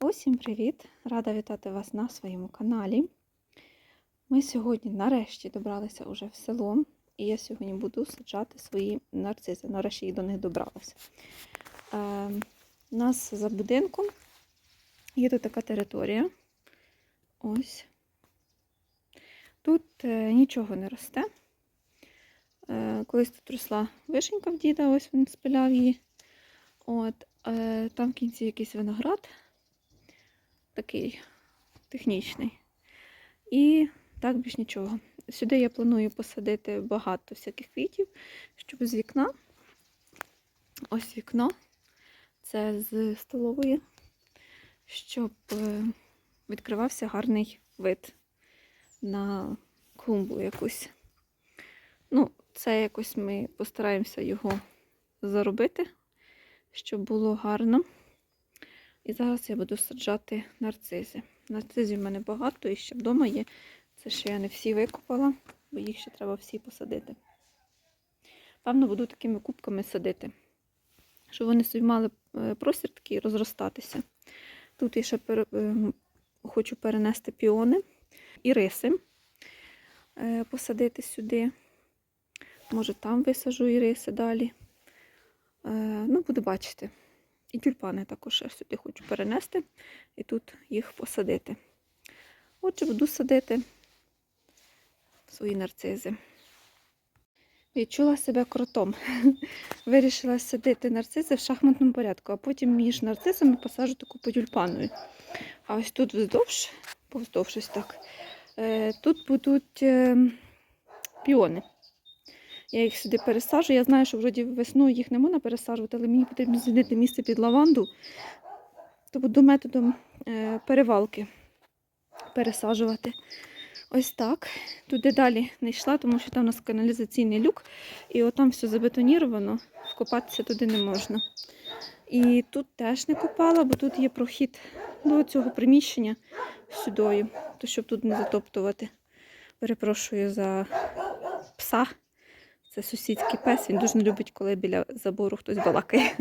Усім привіт! Рада вітати вас на своєму каналі. Ми сьогодні нарешті добралися уже в село, і я сьогодні буду саджати свої нарцизи. Нарешті я до них добралася. Е, у нас за будинком є тут така територія. Ось. Тут е, нічого не росте. Е, колись тут росла вишенька в діда, ось він спиляв її. От, е, там в кінці якийсь виноград такий технічний. І так більш нічого. Сюди я планую посадити багато всяких квітів, щоб з вікна. Ось вікно. Це з столової, щоб е, відкривався гарний вид на клумбу якусь. Ну, це якось ми постараємося його заробити, щоб було гарно. І зараз я буду саджати нарцизи. Нарцизів в мене багато і ще вдома є. Це ще я не всі викопала, бо їх ще треба всі посадити. Певно, буду такими кубками садити, щоб вони собі мали е, простір такий розростатися. Тут я ще пере... е, хочу перенести піони і риси е, посадити сюди. Може, там висажу і риси далі. Ну, буду бачити. І тюльпани також я сюди хочу перенести і тут їх посадити. Отже, буду садити свої нарцизи. Відчула себе кротом. Вирішила садити нарцизи в шахматному порядку, а потім між нарцисами посаджу таку подюльпаною. А ось тут вздовж, повздовж ось так, е, тут будуть е, піони. Я їх сюди пересаджу. Я знаю, що вроді весною їх не можна пересаджувати, але мені потрібно звільнити місце під лаванду. То буду методом е, перевалки пересаджувати. Ось так. Туди далі не йшла, тому що там у нас каналізаційний люк, і отам все забетоніровано, вкопатися туди не можна. І тут теж не копала, бо тут є прохід до цього приміщення сюдою, то щоб тут не затоптувати. Перепрошую за пса. Це сусідський пес, він дуже не любить, коли біля забору хтось балакає.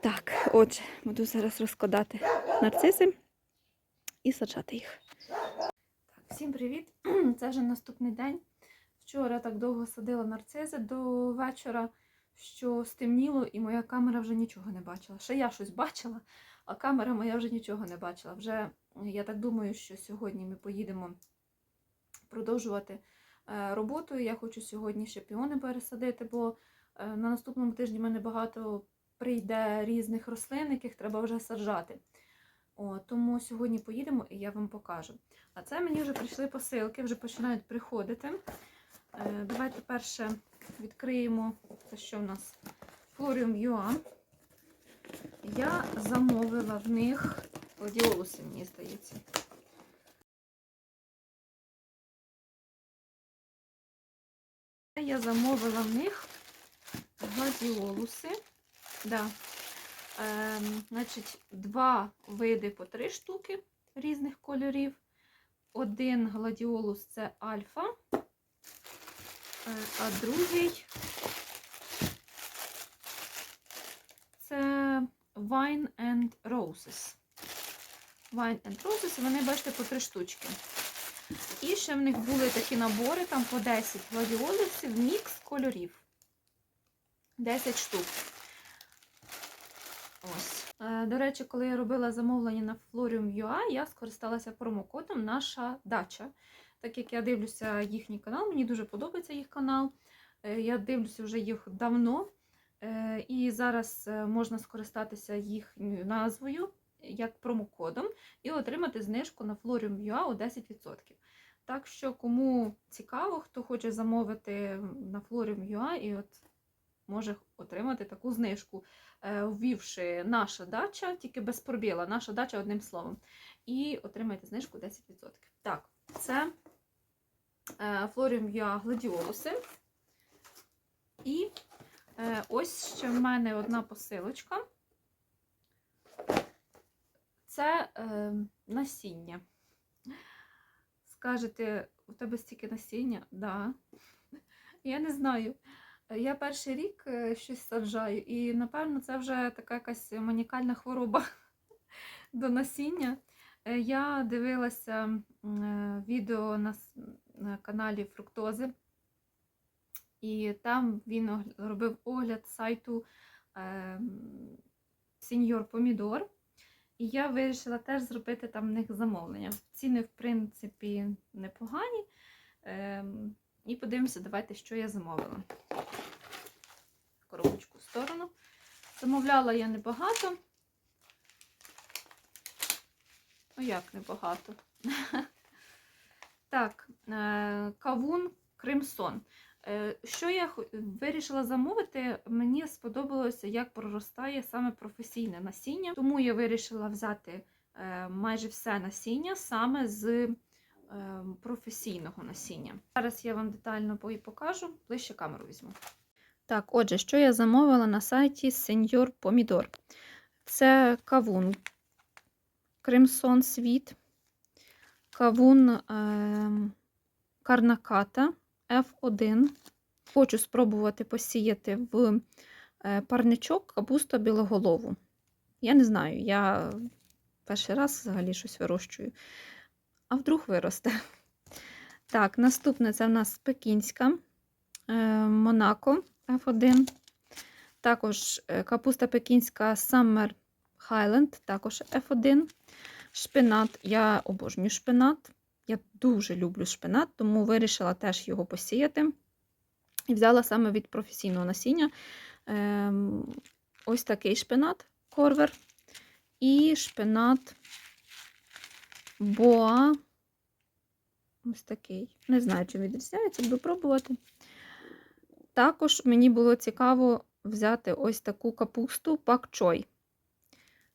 Так, отже, буду зараз розкладати нарцизи і саджати їх. Так, всім привіт! Це вже наступний день. Вчора так довго садила нарцизи до вечора, що стемніло, і моя камера вже нічого не бачила. Ще я щось бачила, а камера моя вже нічого не бачила. Вже я так думаю, що сьогодні ми поїдемо продовжувати е, роботу. Я хочу сьогодні ще піони пересадити, бо е, на наступному тижні в мене багато прийде різних рослин, яких треба вже саджати. О, тому сьогодні поїдемо і я вам покажу. А це мені вже прийшли посилки, вже починають приходити. Е, давайте перше відкриємо це, що в нас Florium UA. Я замовила в них гладіолуси, мені здається. Я замовила в них гладіолуси. Да. Ем, значить, два види по три штуки різних кольорів. Один гладіолус це альфа, е, а другий це Wine and Roses. Wine and Roses, вони, бачите, по три штучки. І ще в них були такі набори, там по 10 гладіолусів, мікс кольорів. 10 штук. Ось. Е, До речі, коли я робила замовлення на Florium.ua, я скористалася промокодом Наша дача. Так як я дивлюся їхній канал, мені дуже подобається їх канал. Е, Я дивлюся вже їх давно. Е, І зараз можна скористатися їхньою назвою як промокодом і отримати знижку на Florium.ua у 10%. Так що, кому цікаво, хто хоче замовити на Florium.ua і от може отримати таку знижку, е, ввівши наша дача, тільки без пробіла, наша дача одним словом. І отримаєте знижку 10%. Так, це е, Florium.ua гладіолуси. І е, ось ще в мене одна посилочка. Це е, насіння. Скажете, у тебе стільки насіння? Да. Я не знаю. Я перший рік е, щось саджаю, і, напевно, це вже така якась манікальна хвороба. до насіння. Е, Я дивилася е, відео на, каналі Фруктози, і там він робив огляд сайту Сіньор Помідор. І я вирішила теж зробити там в них замовлення. Ціни, в принципі, непогані. Ем, І подивимося, давайте, що я замовила. Коробочку в сторону. Замовляла я небагато. Ну як небагато? Так, е, кавун Кримсон. Е, Що я вирішила замовити, мені сподобалося, як проростає саме професійне насіння. Тому я вирішила взяти е, майже все насіння саме з е, професійного насіння. Зараз я вам детально покажу, ближче камеру візьму. Так, отже, що я замовила на сайті Senior Помідор. Це кавун Crimson Sweet, кавун е, Карнаката F1. Хочу спробувати посіяти в е, парничок капусту білоголову. Я не знаю, я перший раз взагалі щось вирощую, а вдруг виросте. Так, наступне це в нас пекінська е, Монако F1. Також е, капуста пекінська Summer Highland, також F1. Шпинат. Я обожнюю шпинат. Я дуже люблю шпинат, тому вирішила теж його посіяти. І взяла саме від професійного насіння ем, ось такий шпинат корвер. І шпинат боа. Ось такий. Не знаю, чи відрізняється, буду пробувати. Також мені було цікаво взяти ось таку капусту пакчой.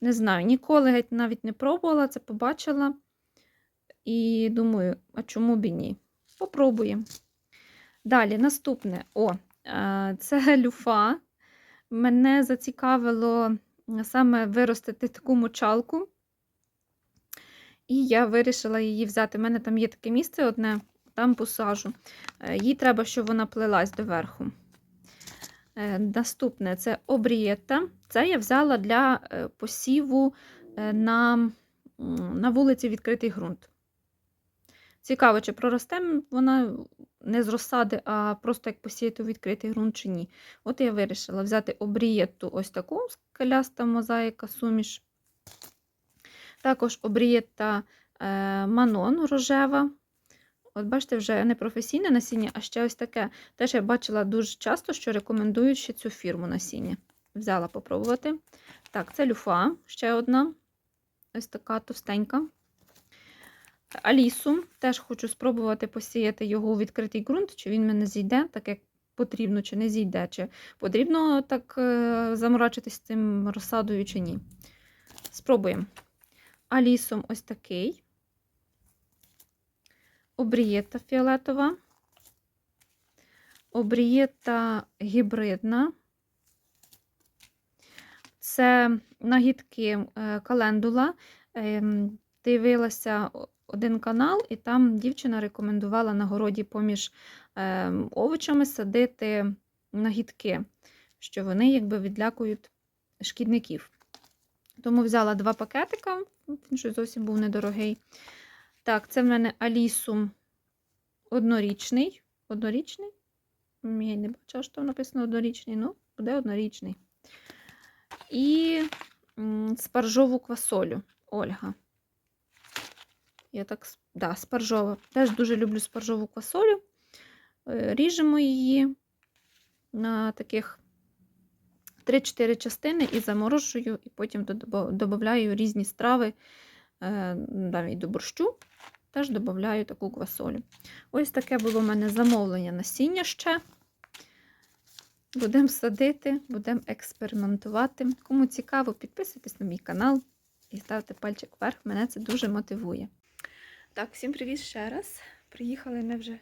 Не знаю, ніколи геть навіть не пробувала, це побачила. І думаю, а чому б і ні? Попробуємо. Далі, наступне. О, е, це люфа. Мене зацікавило саме виростити таку мочалку. І я вирішила її взяти. У мене там є таке місце одне, там посажу. Е, Їй треба, щоб вона плелась доверху. Е, Наступне це обрієта. Це я взяла для е, посіву на, на вулиці відкритий ґрунт. Цікаво, чи проросте вона не з розсади, а просто як посіяти у відкритий ґрунт чи ні. От я вирішила взяти обрієту ось таку скеляста мозаїка суміш. Також обрієта е, манон рожева. От бачите, вже не професійне насіння, а ще ось таке. Теж я бачила дуже часто, що рекомендують ще цю фірму насіння. Взяла попробувати. Так, це люфа, ще одна. Ось така товстенька. Алісу. Теж хочу спробувати посіяти його у відкритий ґрунт, чи він мене зійде, так як потрібно, чи не зійде, чи потрібно так е, заморачитись цим розсадою, чи ні. Спробуємо. Алісом ось такий. Обрієта фіолетова. Обрієта гібридна. Це нагідки е, календула. Ем, Дивилася один канал, і там дівчина рекомендувала на городі поміж ем, овочами садити нагідки, що вони якби відлякують шкідників. Тому взяла два пакетика, він щось зовсім був недорогий. Так, це в мене Алісум однорічний. Однорічний? Я не бачила, що там написано однорічний, ну, буде однорічний. І спаржову квасолю Ольга. Я так, да, спаржова. Теж дуже люблю спаржову квасолю. Е, Ріжемо її на таких 3-4 частини і заморожую, і потім додаю різні страви е, навіть до борщу. Теж додаю таку квасолю. Ось таке було в мене замовлення насіння ще. Будемо садити, будемо експериментувати. Кому цікаво, підписуйтесь на мій канал і ставте пальчик вверх, мене це дуже мотивує. Так, всім привіт ще раз. Приїхали ми вже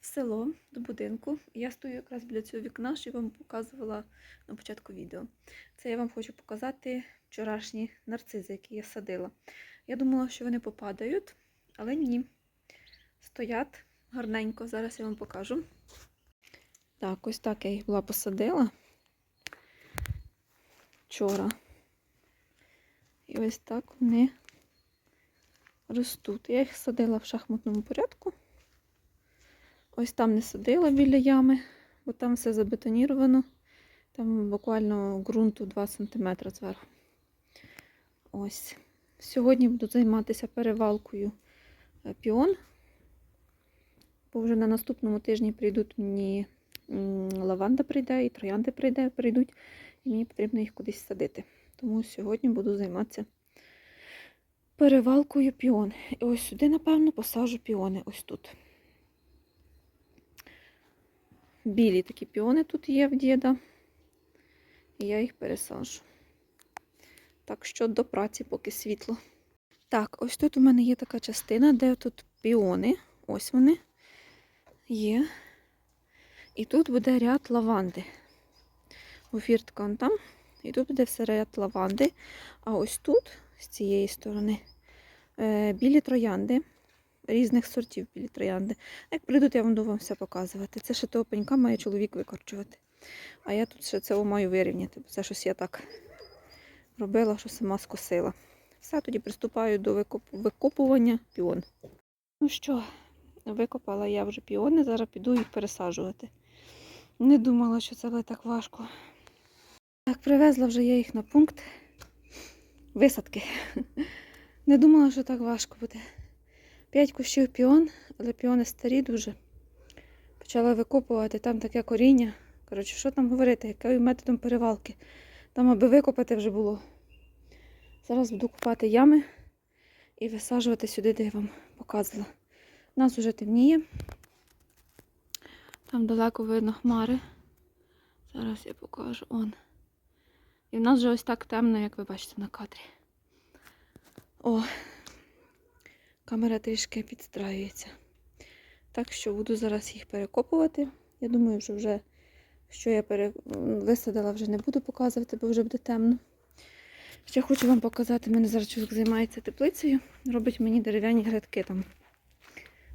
в село до будинку. Я стою якраз біля цього вікна, що я вам показувала на початку відео. Це я вам хочу показати вчорашні нарцизи, які я садила. Я думала, що вони попадають, але ні. Стоять гарненько. Зараз я вам покажу. Так, ось так я їх була посадила вчора. І ось так вони ростуть. Я їх садила в шахматному порядку. Ось там не садила біля ями, бо там все забетоніровано. Там буквально ґрунту 2 см зверху. Ось. Сьогодні буду займатися перевалкою е, піон. Бо вже на наступному тижні прийдуть мені лаванда прийде і троянди прийде, прийдуть, і мені потрібно їх кудись садити. Тому сьогодні буду займатися перевалкою піон. І ось сюди, напевно, посаджу піони ось тут. Білі такі піони тут є в діда. І я їх пересаджу. Так що до праці, поки світло. Так, ось тут у мене є така частина, де тут піони. Ось вони є. І тут буде ряд лаванди. Он там. І тут буде все ряд лаванди. А ось тут, з цієї сторони, білі троянди. Різних сортів білі троянди. Як прийдуть, я вам буду вам все показувати. Це ще того пенька має чоловік викорчувати. А я тут ще це маю вирівняти, бо це щось я так робила, що сама скосила. Все, тоді приступаю до викоп... викопування піон. Ну що, викопала я вже піони, зараз піду їх пересаджувати. Не думала, що це буде так важко. Так, привезла вже я їх на пункт висадки. Не думала, що так важко буде. П'ять кущів піон, але піони старі дуже. Почала викопувати, там таке коріння. Коротше, що там говорити, яким методом перевалки. Там, аби викопати вже було. Зараз буду купати ями і висаджувати сюди, де я вам показувала. У нас вже темніє. Там далеко видно хмари. Зараз я покажу он. І в нас вже ось так темно, як ви бачите на кадрі. О, камера трішки підстраюється. Так що буду зараз їх перекопувати. Я думаю, що вже що я пере... висадила, вже не буду показувати, бо вже буде темно. Ще хочу вам показати, мене зараз чоловік займається теплицею, робить мені дерев'яні грядки там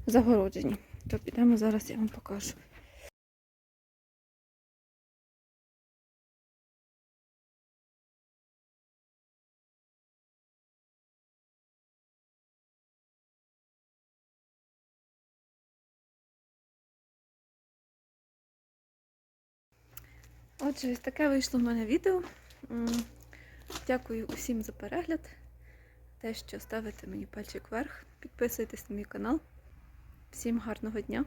загороджені. То підемо зараз, я вам покажу. Отже, ось таке вийшло в мене відео. Дякую усім за перегляд. Те, що ставите мені пальчик вверх, підписуйтесь на мій канал. Всім гарного дня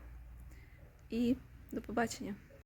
і до побачення!